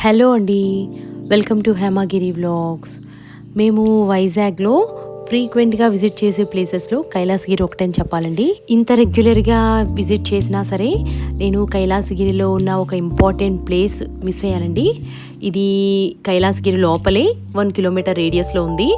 Hello అండి. Welcome to Hemagiri vlogs. మేము వైజాగ్లో ఫ్రీక్వెంట్గా విజిట్ చేసే ప్లేసెస్లో కైలాసగిరి ఒకటని చెప్పాలండి. ఇంత రెగ్యులర్గా విజిట్ చేసినా సరే నేను కైలాసగిరిలో ఉన్న ఒక ఇంపార్టెంట్ ప్లేస్ మిస్ అయ్యానండి. ఇది కైలాసగిరి లోపలే వన్ కిలోమీటర్ రేడియస్లో ఉంది.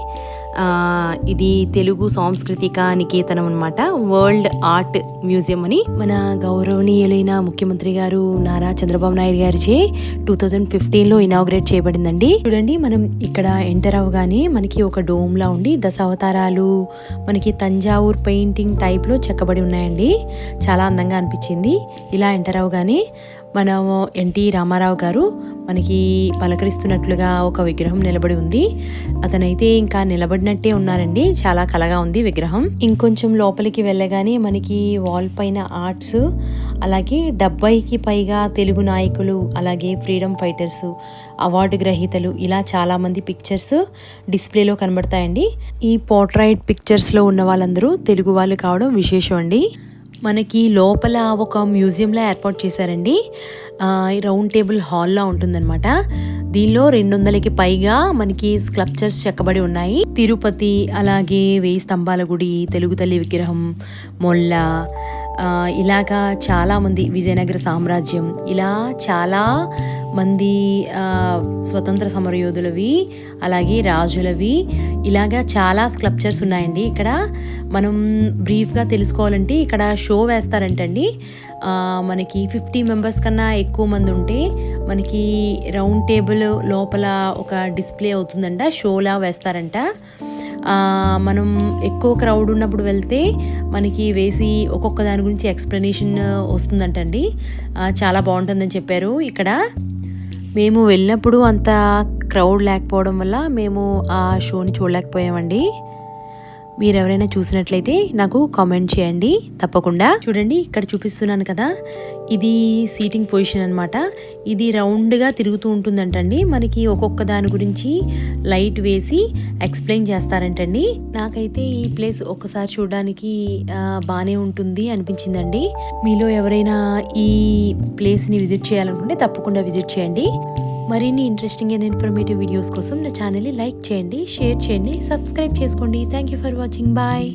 ఇది తెలుగు సాంస్కృతిక నికేతనం అనమాట వరల్డ్ ఆర్ట్ మ్యూజియం అని. మన గౌరవనీయులైన ముఖ్యమంత్రి గారు నారా చంద్రబాబు నాయుడు గారిచే టూ థౌజండ్ ఫిఫ్టీన్లో ఇనాగ్రేట్ చేయబడిందండి. చూడండి మనం ఇక్కడ ఎంటర్ అవగానే మనకి ఒక డోమ్ లా ఉండి దశావతారాలు మనకి తంజావూర్ పెయింటింగ్ టైప్లో చెక్కబడి ఉన్నాయండి. చాలా అందంగా అనిపించింది. ఇలా ఎంటర్ అవగానే మనం ఎన్టీ రామారావు గారు మనకి పలకరిస్తున్నట్లుగా ఒక విగ్రహం నిలబడి ఉంది. అతనైతే ఇంకా నిలబడినట్టే ఉన్నారండి. చాలా కలగా ఉంది విగ్రహం. ఇంకొంచెం లోపలికి వెళ్ళగానే మనకి వాల్ పైన ఆర్ట్స్ అలాగే డెబ్బైకి పైగా తెలుగు నాయకులు అలాగే ఫ్రీడమ్ ఫైటర్స్ అవార్డు గ్రహీతలు ఇలా చాలామంది పిక్చర్స్ డిస్ప్లేలో కనబడతాయండి. ఈ పోర్ట్రైట్ పిక్చర్స్లో ఉన్న వాళ్ళందరూ తెలుగు వాళ్ళు కావడం విశేషం అండి. మనకి లోపల ఒక మ్యూజియంలా ఏర్పాటు చేశారండి. రౌండ్ టేబుల్ హాల్లా ఉంటుందన్నమాట. దీనిలో రెండు వందలకి పైగా మనకి స్కల్ప్చర్స్ చెక్కబడి ఉన్నాయి. తిరుపతి అలాగే వేయి స్తంభాల గుడి తెలుగు తల్లి విగ్రహం మొల్ల ఇలాగా చాలామంది విజయనగర సామ్రాజ్యం ఇలా చాలా మంది స్వతంత్ర సమరయోధులవి అలాగే రాజులవి. ఇలాగా చాలా స్క్లప్చర్స్ ఉన్నాయండి. ఇక్కడ మనం బ్రీఫ్గా తెలుసుకోవాలంటే ఇక్కడ షో వేస్తారంటండి. మనకి ఫిఫ్టీ మెంబర్స్ కన్నా ఎక్కువ మంది ఉంటే మనకి రౌండ్ టేబుల్ లోపల ఒక డిస్ప్లే అవుతుందంట. షోలా వేస్తారంట. మనం ఎక్కువ క్రౌడ్ ఉన్నప్పుడు వెళ్తే మనకి వేసి ఒక్కొక్క దాని గురించి ఎక్స్ప్లెనేషన్ వస్తుందంటండి. చాలా బాగుంటుందని చెప్పారు ఇక్కడ. మేము వెళ్ళినప్పుడు అంత క్రౌడ్ లేకపోవడం వల్ల మేము ఆ షోని చూడలేకపోయామండి. మీరెవరైనా చూసినట్లయితే నాకు కామెంట్ చేయండి. తప్పకుండా. చూడండి ఇక్కడ చూపిస్తున్నాను కదా. ఇది సీటింగ్ పొజిషన్ అనమాట ఇది రౌండ్గా తిరుగుతూ ఉంటుందంటండి. మనకి ఒక్కొక్క దాని గురించి లైట్ వేసి ఎక్స్ప్లెయిన్ చేస్తారంటండి. నాకైతే ఈ ప్లేస్ ఒక్కసారి చూడడానికి బాగానే ఉంటుంది అనిపించిందండి. మీలో ఎవరైనా ఈ ప్లేస్ని విజిట్ చేయాలనుకుంటే తప్పకుండా విజిట్ చేయండి. మరిన్ని ఇంట్రెస్టింగ్ అండ్ ఇన్ఫర్మేటివ్ వీడియోస్ కోసం నా ఛానల్ని లైక్ చేయండి షేర్ చేయండి సబ్స్క్రైబ్ చేసుకోండి. Thank you for watching bye